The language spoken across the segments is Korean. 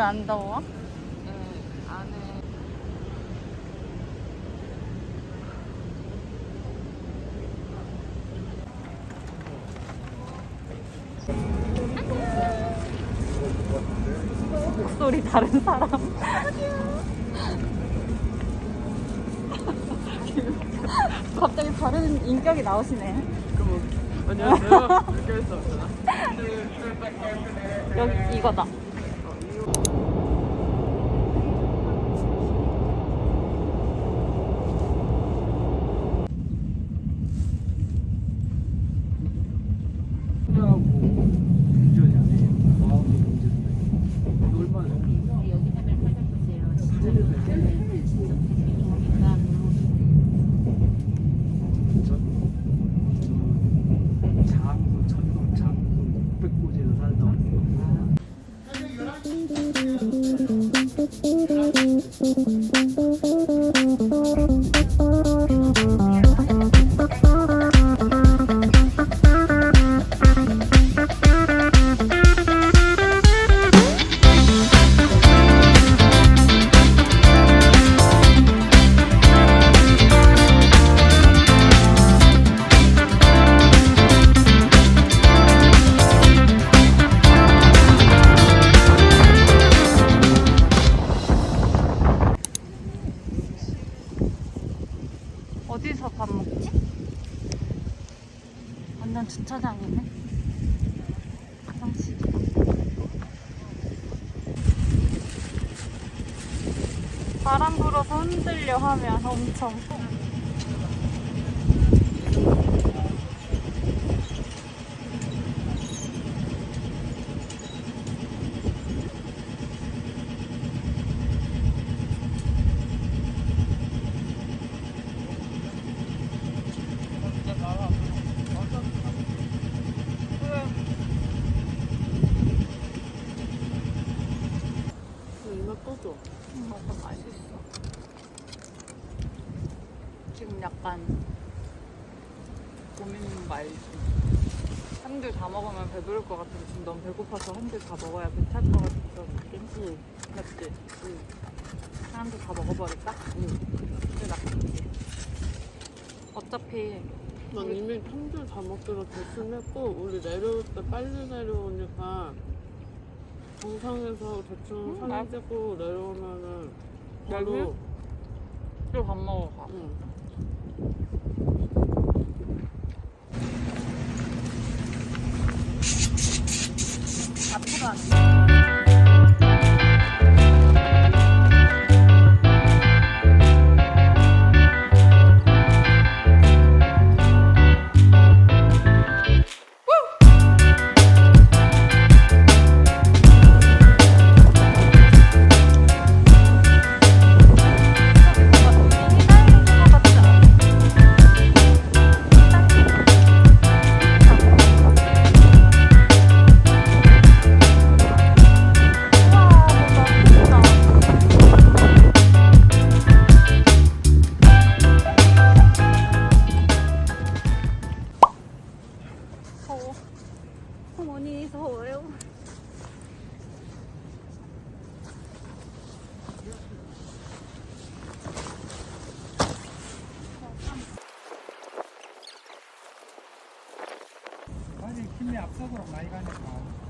왜 안 더워? 네, 안에 목소리 다른 사람. 갑자기 다른 인격이 나오시네. 그럼 안녕하세요. 이렇게 했어 없잖아. 여기 이거다. 주차장이네. 화장실이다. 바람 불어서 흔들려 하면 엄청. 이거 떠줘. 먹어 맛있어. 지금 약간 고민 말지. 한 줄 다 먹으면 배부를 것 같은데 지금 너무 배고파서 한줄다 먹어야 배탈 것 느낌? 응. 맞지? 응. 한줄다 먹어버릴까? 응. 어차피 난 이미 한줄 다 먹기로 결심했고 우리 내려올 때 빨리 내려오니까 정상에서 대충 음, 사진 알- 찍고 내려오면은? 바로 또밥 먹으러 가. 응. 앞 힘이 앞서도록 많이 가니까.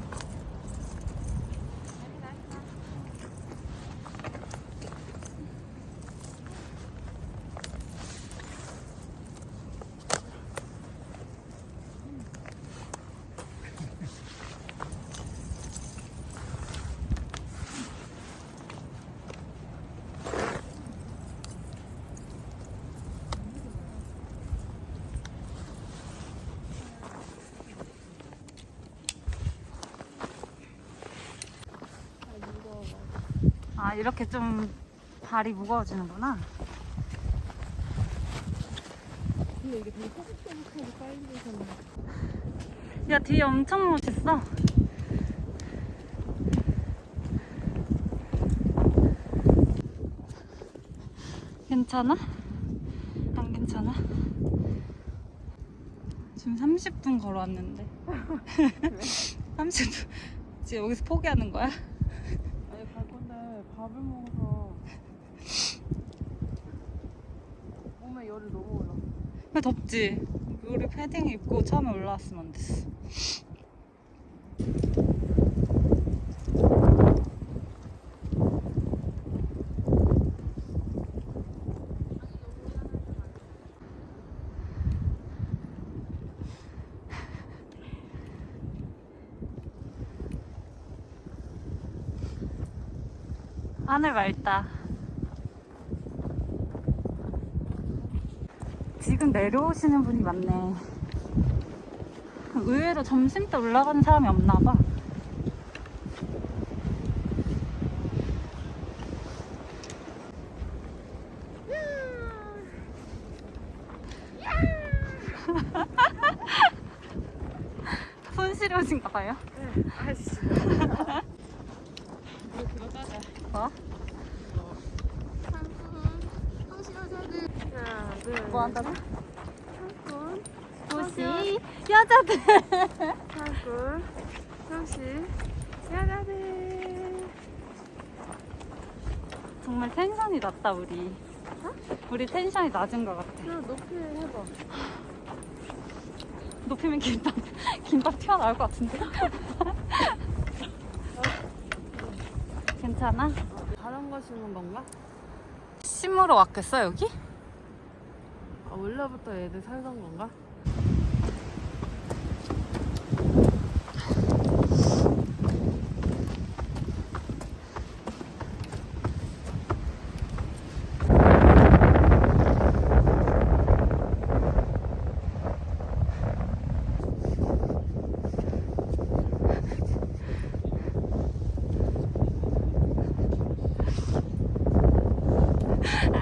아 이렇게 좀 발이 무거워지는구나. 근데 이게 되게 소극적하게 빨리 되잖아. 야 뒤에 엄청 멋있어. 괜찮아? 안 괜찮아? 지금 30분 걸어왔는데. 30분. 지금 여기서 포기하는 거야? 아니 밥을 먹어서 몸에 열이 너무 올라. 왜 덥지? 우리 패딩 입고 처음에 올라왔으면 안 됐어. 하늘 맑다. 지금 내려오시는 분이 많네. 의외로 점심 때 올라가는 사람이 없나 봐. 손 시려우신가 봐요? 네, 아이씨. 그거 따자. 뭐? 하나, 둘, 뭐 한다고? 여자들. 상군, 도시, 야자들. 정말 텐션이 낮다 우리. 우리 텐션이 낮은 것 같아. 야, 높이 해봐. 높이면 김밥 김밥 튀어나올 것 같은데. 괜찮아? 다른 거 심은 건가? 심으러 왔겠어 여기? 아, 원래부터 얘들 살던 건가?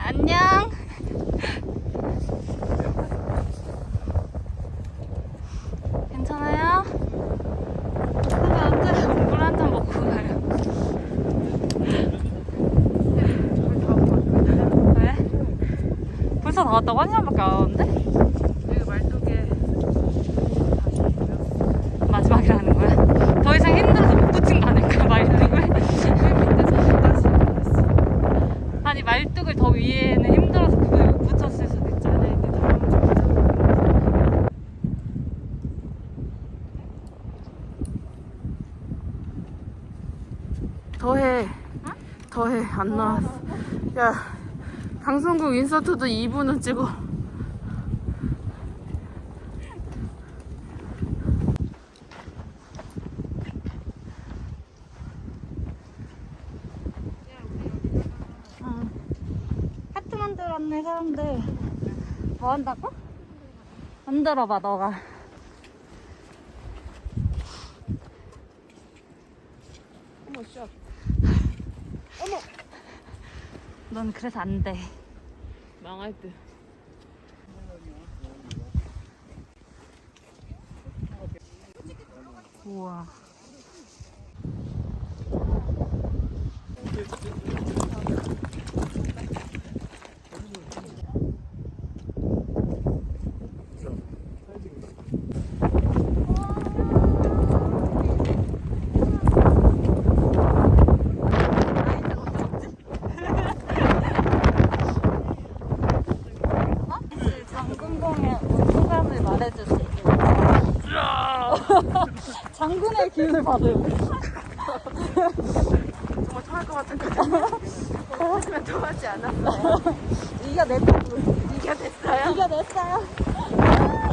안녕. 괜찮아요? 근데 언제 물 한 잔 먹고 가요? 왜? 벌써 나왔다고 한 시간밖에 안 왔는데? 여기 말뚝에 마지막이라는 거야? 더 이상 힘들어서 못 붙인 거 아닐까 말뚝을? 밑에서 다시 올랐어. 아니 말뚝을 더 위에는 힘들어서 그걸 못 붙였을 수도 있잖아. 이게 다음 점점 더해 더해 안 나왔어 야 방송국 인서트도 2분은 찍어 응. 하트 만들었네 사람들. 뭐 한다고? 만들어봐 너가. 어머 샷넌 그래서 안 돼. 망할 듯 우와. 장군공의 말해주세요. 장군의 기운을 받음. 정말 토할 것 같은 거 하지만 토하지 않았어요 이겨냈다고. 이겨냈어요 이겨냈어요.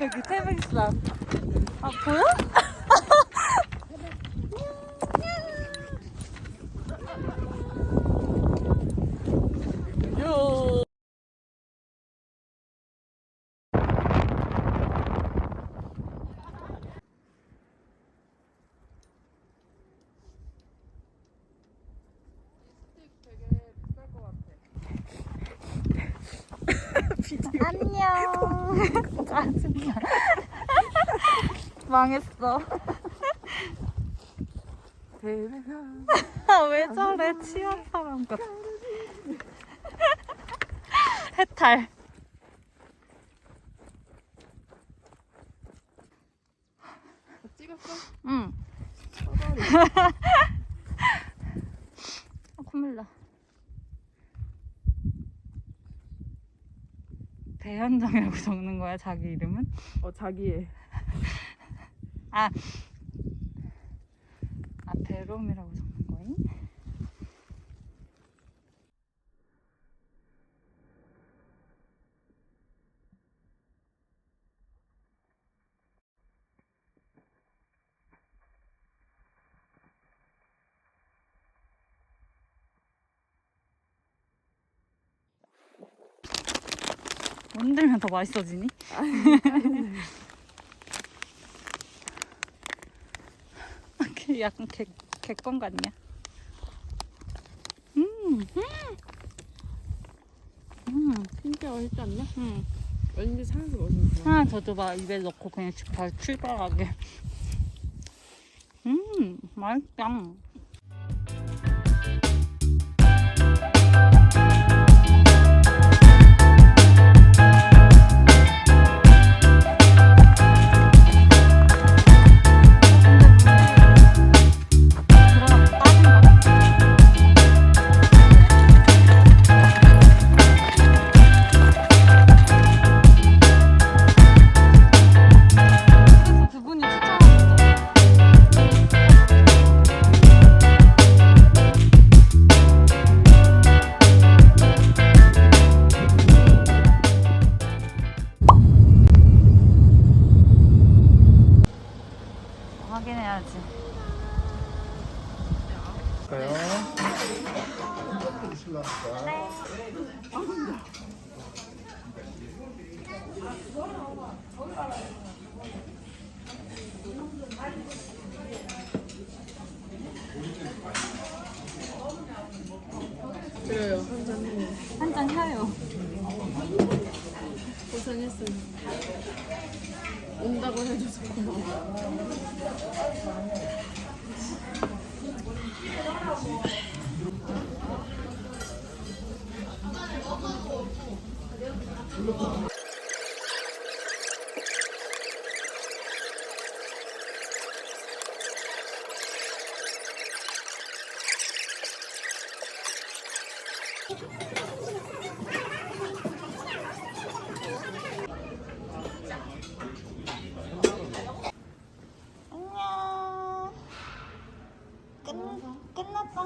여기 태백산. 아, 보여? 안녕. 짜증나. 망했어. 왜 저래? 취한 사람 같아. 해탈. 다 찍었어? 응. 아, 콧물 나. 배현정이라고 적는 거야, 자기 이름은? 어 자기의 아. 아, 배롬이라고 적는 거임? 만들면 더 맛있어지니? 그 약간 개, 개껌 같냐? 음, 음, 진짜 맛있지 않냐? 음. 왠지 산에서 먹으면 좋아 하나 더 줘봐. 입에 넣고 그냥 쭉 바로 출발하게. 음, 맛있다. 한잔 해요. 고생했으니 온다고 해줘서 고마워 안녕. 끝, 끝났다.